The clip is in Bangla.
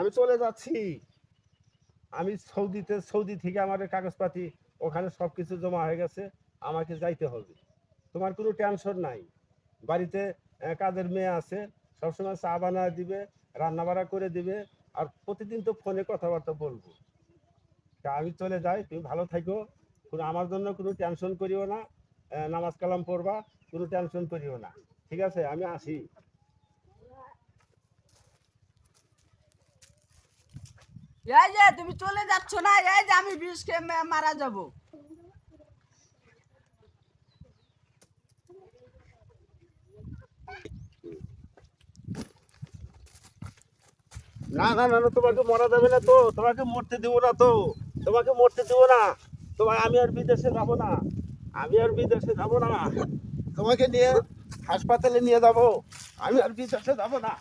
আমি চলে যাচ্ছি। আমি সৌদিতে, সৌদি থেকে এই কাগজপাতি, ওখানে সব কিছু জমা হয়ে গেছে, আমাকে যাইতে হবে। তোমার কোনো টেনশন নাই। বাড়িতে কাজের মেয়ে আছে, সবসময় চা বানায় দিবে রান্না বাড়া করে দিবে, আর প্রতিদিন তো ফোনে কথাবার্তা বলব। তা আমি চলে যাই, তুমি ভালো থাকো, কোনো আমার জন্য কোনো টেনশন করিও না নামাজ কালাম পড়বা, কোনো টেনশন করিও না। ঠিক আছে, আমি আসি। এই যে, তুমি চলে যাচ্ছ না? এই যে, আমি বিষ খেয়ে মারা যাব। না না না, তোমাকে মরা যাবে না তো। তোমাকে মরতে দেবো না তো। তোমাকে মরতে দেবো না। তোমার আমি আর বিদেশে যাব না। আমি আর বিদেশে যাব না। তোমাকে নিয়ে হাসপাতালে নিয়ে যাব। আমি আর বিদেশে যাব না।